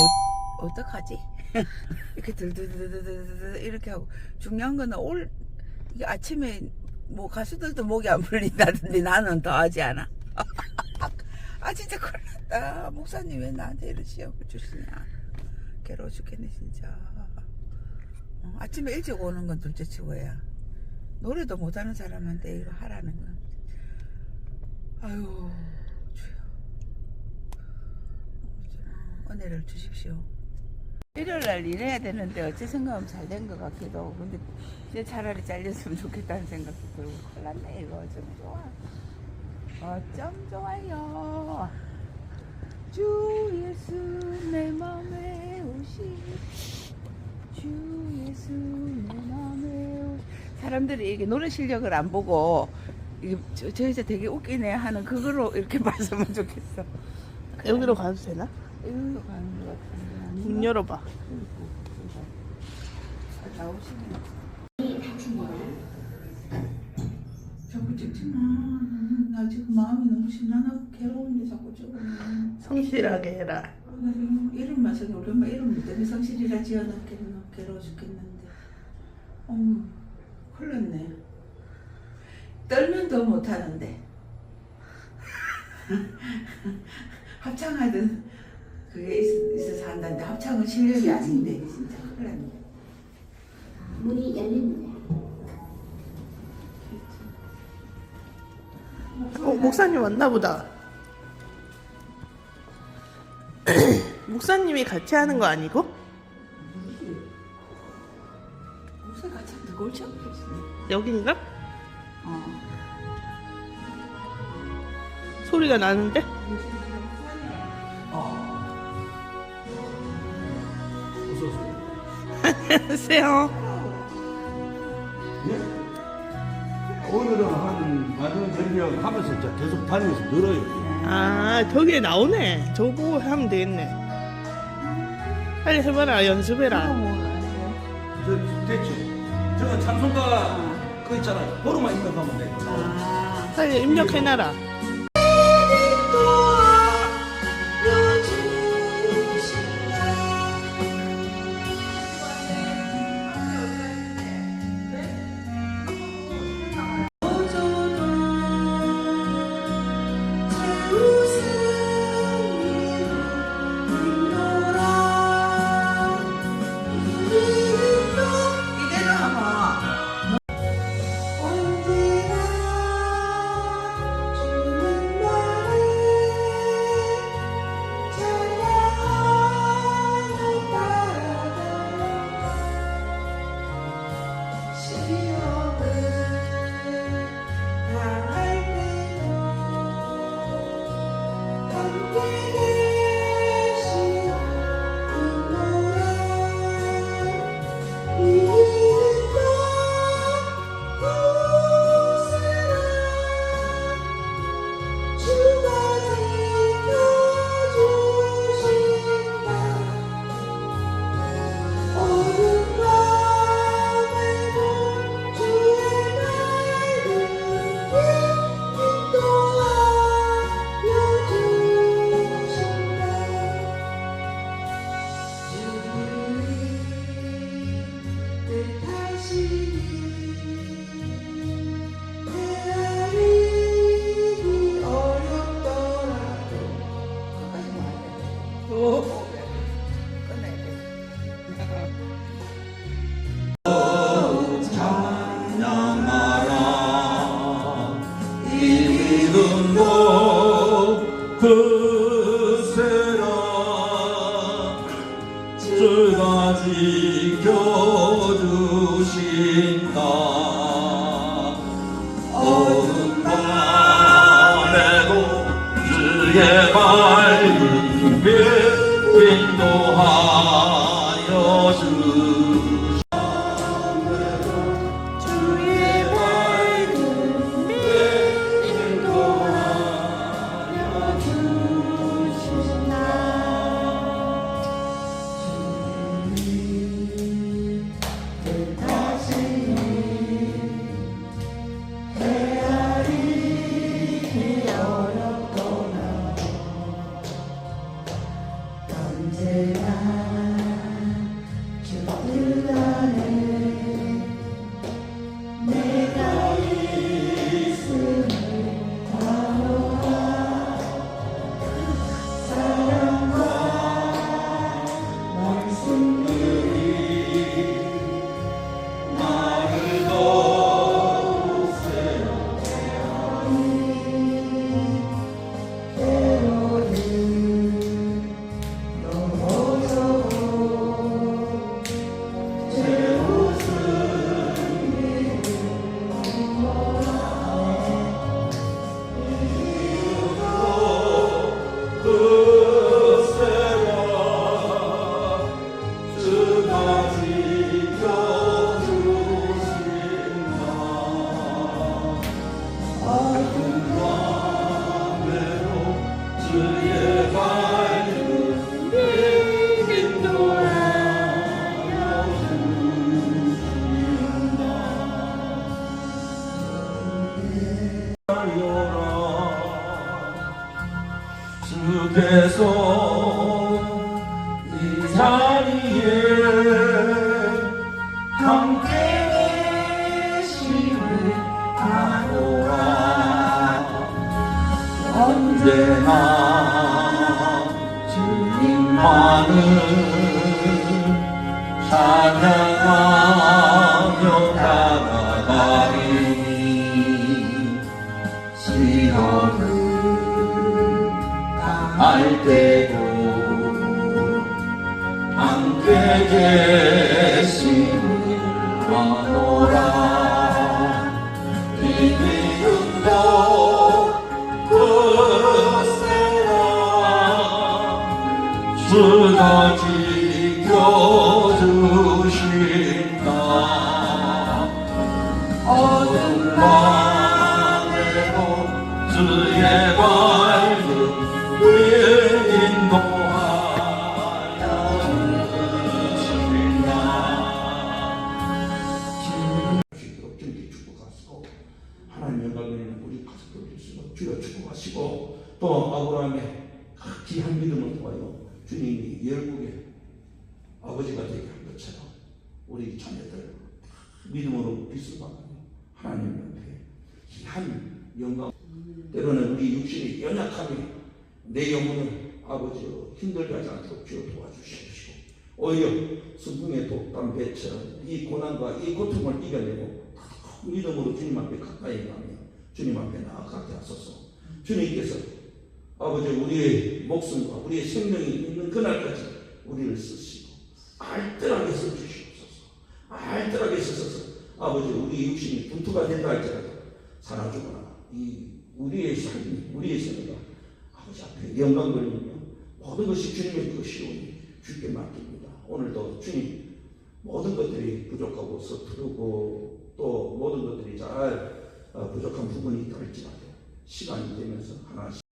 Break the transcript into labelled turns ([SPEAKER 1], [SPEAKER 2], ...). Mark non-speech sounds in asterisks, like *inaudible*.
[SPEAKER 1] 어, 어떡하지? *laughs* 이렇게 들들들들들 이렇게 하고. 중요한 거는 올 이게 아침에 뭐 가수들도 목이 안 풀린다던데 나는 더 하지 않아? *laughs* 아 진짜 큰일 났다. 목사님 왜 나한테 이런 시험을 주시냐? 괴로워 죽겠네 진짜. 어, 아침에 일찍 오는 건 둘째 치고야. 노래도 못하는 사람한테 이거 하라는 건 아유 주여 은혜를 주십시오. 일요일 날 일해야 되는데 어째 생각하면 잘 된 것 같기도 하고 근데 이제 차라리 잘렸으면 좋겠다는 생각도 들고. 큰일 났네 이거. 좀 좋아. 어쩜 좋아요. 주 예수 내 맘에 오시 주 예수 내 맘에 오시 사람들이 이게 노래 실력을 안 보고 이게 저, 저 여자 되게 웃기네 하는 그거로 이렇게 *laughs* 봤으면 좋겠어.
[SPEAKER 2] 여기로 가도 되나? 문 열어봐.
[SPEAKER 1] 나 지금 마음이 너무 심란하고 괴로운데 자꾸 찍으면.
[SPEAKER 2] 성실하게 해라.
[SPEAKER 1] 나 지금 이름만 써도 우리 엄마 이름 때문에 성실이라 지어놨겠나. 괴로워 죽겠는데. 어머, 났네. 떨면 더 못하는데. *laughs* 합창하든 그게 있, 있어서 한다는데 합창은 실력이 아닌데 진짜 큰일 났네.
[SPEAKER 3] 문이 열립니다.
[SPEAKER 2] 어, 목사님 왔나 보다. *clears throat* 목사님이 같이 하는 거 아니고?
[SPEAKER 1] 목소리가 참 뜨거울지 않겠네.
[SPEAKER 2] 여긴가?
[SPEAKER 1] 어.
[SPEAKER 2] 소리가 나는데? 안녕하세요.
[SPEAKER 4] 예? 오늘은 한 마지막 전력 하면서 이제 계속 다니면서 늘어요.
[SPEAKER 2] 아, 저기에 나오네. 저거 보고 하면 되겠네. 빨리 해봐라, 연습해라.
[SPEAKER 4] 저, 됐죠? 저거 찬송가 그 있잖아요. 보로만 입력하면 돼.
[SPEAKER 1] 아.
[SPEAKER 2] 빨리 입력해놔라.
[SPEAKER 4] 이름도 그세라 주가 지 인도 언제나 주님만을 찬양하며 나아가리니 시험을 할 때도 함께 계심 하나님 영광에는 우리 가족들 주시고 주여 축복하시고 또 아브라함의 그 귀한 믿음을 통하여 주님이 열국의 아버지가 되게 한 것처럼 우리 자녀들 믿음으로 빛을 받고 하나님 옆에 귀한 영광 때로는 우리 육신이 연약함이 내 영혼을 아버지 힘들게 하지 않도록 주여 도와주시옵시고 오히려 순풍의 독담 배처럼 이 고난과 이 고통을 이겨내고 큰 믿음으로 주님 앞에 가까이 가며 주님 앞에 나아가게 하소서. 주님께서 아버지 우리의 목숨과 우리의 생명이 있는 그날까지 우리를 쓰시고 알뜰하게 써주시옵소서. 알뜰하게 쓰셔서. 아버지 우리 육신이 분투가 된다 할지라도 살아주거나 이 우리의 삶이 우리의 생애가 아버지 앞에 영광 돌리며 모든 것이 주님의 것이오니 주께 맡깁니다. 오늘도 주님 모든 것들이 부족하고 서투르고 또 모든 것들이 잘 어, 부족한 부분이 있다 할지라도 시간이 되면서 하나씩